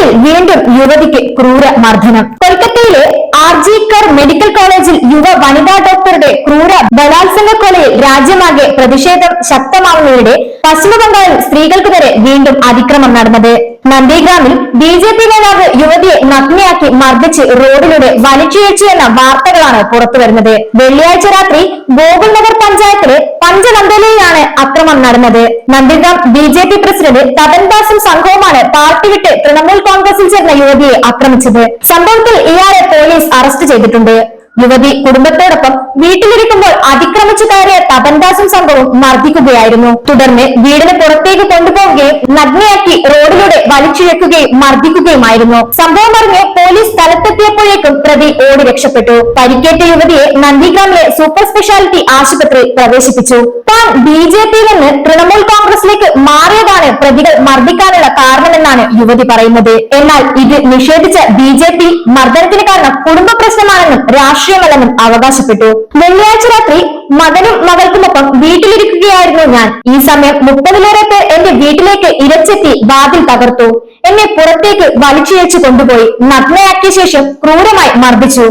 കൊൽക്കത്തയിൽ വീണ്ടും യുവതിക്ക് ക്രൂര മർദ്ദനം കൊൽക്കത്തയിലെ ആർജിക്കർ മെഡിക്കൽ കോളേജിൽ യുവ വനിതാ ഡോക്ടറുടെ ക്രൂര ബലാത്സംഗ കൊലയിൽ രാജ്യമാകെ പ്രതിഷേധം ശക്തമാവുന്നതിനിടെ പശ്ചിമ ബംഗാളിൽ സ്ത്രീകൾക്ക് വരെ വീണ്ടും അതിക്രമം നടന്നത്. നന്ദിഗ്രാമിൽ ബി ജെ പി നേതാവ് യുവതിയെ നഗ്നയാക്കി മർദ്ദിച്ച് റോഡിലൂടെ വലിച്ചിഴച്ചു എന്ന വാർത്തകളാണ് പുറത്തുവരുന്നത്. വെള്ളിയാഴ്ച രാത്രി ഗോകുൽ നഗർ പഞ്ചായത്തിലെ പഞ്ചനന്ദലയിലാണ് അക്രമം നടന്നത്. Nandigram B J P president തപൻദാസും സംഘവുമാണ് പാർട്ടി വിട്ട് തൃണമൂൽ കോൺഗ്രസിൽ ചേർന്ന യുവതിയെ ആക്രമിച്ചത്. സംഭവത്തിൽ ഇയാളെ പോലീസ് അറസ്റ്റ് ചെയ്തിട്ടുണ്ട്. യുവതി കുടുംബത്തോടൊപ്പം വീട്ടിലിരിക്കുമ്പോൾ അതിക്രമിച്ചു കയറിയ തപൻദാസും സംഘവും മർദ്ദിക്കുകയായിരുന്നു. തുടർന്ന് വീടിന് പുറത്തേക്ക് കൊണ്ടുപോവുകയും നഗ്നയാക്കി റോഡിലൂടെ വലിച്ചിഴക്കുകയും മർദ്ദിക്കുകയുമായിരുന്നു. സംഭവം അറിഞ്ഞ് പോലീസ് സ്ഥലത്തെത്തിയപ്പോഴേക്കും പ്രതി ഓടി രക്ഷപ്പെട്ടു. പരിക്കേറ്റ യുവതിയെ നന്ദിഗ്രാമിലെ സൂപ്പർ സ്പെഷ്യാലിറ്റി ആശുപത്രിയിൽ പ്രവേശിപ്പിച്ചു. താൻ ബി ജെ പിയിൽ നിന്ന് തൃണമൂൽ കോൺഗ്രസിലേക്ക് മാറിയതാണ് പ്രതികൾ മർദ്ദിക്കാനുള്ള കാരണമെന്നാണ് യുവതി പറയുന്നത്. എന്നാൽ ഇത് നിഷേധിച്ച ബി ജെ പി മർദ്ദനത്തിന് കാരണം കുടുംബ പ്രശ്നമാണെന്നും രാഷ്ട്രീയമല്ലെന്നും അവകാശപ്പെട്ടു. വെള്ളിയാഴ്ച രാത്രി മകനും മകൾക്കുമൊപ്പം വീട്ടിലിരിക്കുകയായിരുന്നു ഞാൻ. ഈ സമയം മുപ്പതിലേറെ പേർ എന്റെ വീട്ടിലേക്ക് ഇരച്ചെത്തി വാതിൽ തകർത്തു. എന്നെ പുറത്തേക്ക് വലിച്ചിഴച്ചു കൊണ്ടുപോയി നഗ്നയാക്കിയ ശേഷം ക്രൂരമായി മർദ്ദിച്ചു.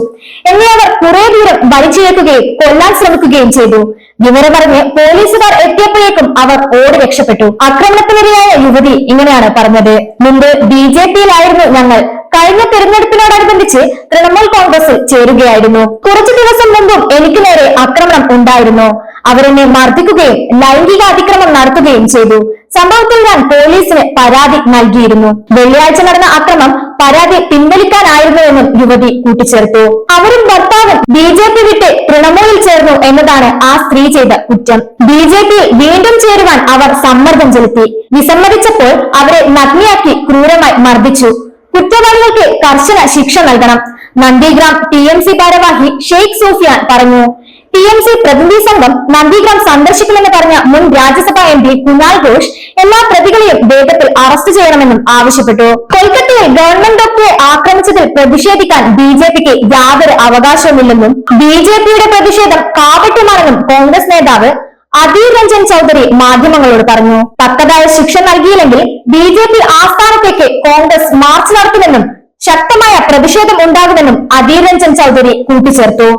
എന്നെ അവർ കുറെ ദൂരം വലിച്ചിഴക്കുകയും കൊല്ലാൻ ശ്രമിക്കുകയും ചെയ്തു. വിവരമറിഞ്ഞ് പോലീസുകാർ എത്തിയപ്പോഴേക്കും അവർ ഓടി രക്ഷപ്പെട്ടു. അക്രമണത്തിനിരയായ യുവതി ഇങ്ങനെയാണ് പറഞ്ഞത്. മുമ്പ് ബി ജെ പിയിലായിരുന്നു ഞങ്ങൾ. കഴിഞ്ഞ തെരഞ്ഞെടുപ്പിനോടനുബന്ധിച്ച് തൃണമൂൽ കോൺഗ്രസിൽ ചേരുകയായിരുന്നു. കുറച്ചു ദിവസം മുമ്പും എനിക്ക് നേരെ ആക്രമണം ഉണ്ടായിരുന്നു. അവരെന്നെ മർദ്ദിക്കുകയും ലൈംഗിക അതിക്രമം നടത്തുകയും ചെയ്തു. സംഭവത്തിൽ ഞാൻ പോലീസിന് പരാതി നൽകിയിരുന്നു. വെള്ളിയാഴ്ച നടന്ന അക്രമം പരാതി പിൻവലിക്കാനായിരുന്നുവെന്നും യുവതി കൂട്ടിച്ചേർത്തു. അവരും ഭർത്താവും ബി ജെ പി വിട്ട് തൃണമൂലിൽ ചേർന്നു എന്നതാണ് ആ സ്ത്രീ ചെയ്ത കുറ്റം. ബി ജെ പി വീണ്ടും ചേരുവാൻ അവർ സമ്മർദ്ദം ചെലുത്തി. വിസമ്മതിച്ചപ്പോൾ അവരെ നഗ്നിയാക്കി ക്രൂരമായി മർദ്ദിച്ചു. കുറ്റവാളികൾക്ക് കർശന ശിക്ഷ നൽകണം. നന്ദിഗ്രാം ടി എം സി ഭാരവാഹി ഷെയ്ഖ് സൂഫിയാൻ പറഞ്ഞു. ടി എം സി പ്രതിനിധി സംഘം നന്ദിഗ്രാം സന്ദർശിക്കുമെന്ന് പറഞ്ഞ മുൻ രാജ്യസഭാ എം പി കുനാൽ ഘോഷ് എല്ലാ പ്രതികളെയും വേഗത്തിൽ അറസ്റ്റ് ചെയ്യണമെന്നും ആവശ്യപ്പെട്ടു. കൊൽക്കത്തയിൽ ഗവൺമെന്റ് ഡോക്ടറെ ആക്രമിച്ചതിൽ പ്രതിഷേധിക്കാൻ ബി ജെ പിക്ക് യാതൊരു അവകാശവുമില്ലെന്നും ബി ജെ പിയുടെ പ്രതിഷേധം കാപട്യമാണെന്നും കോൺഗ്രസ് നേതാവ് അധീർ രഞ്ജൻ ചൌധരി മാധ്യമങ്ങളോട് പറഞ്ഞു തക്കതായ ശിക്ഷ നൽകിയില്ലെങ്കിൽ ബി ജെ പി ആസ്ഥാനത്തേക്ക് കോൺഗ്രസ് മാർച്ച് നടത്തുമെന്നും ശക്തമായ പ്രതിഷേധം ഉണ്ടാകുമെന്നും അധീർ രഞ്ജൻ ചൌധരി കൂട്ടിച്ചേർത്തു.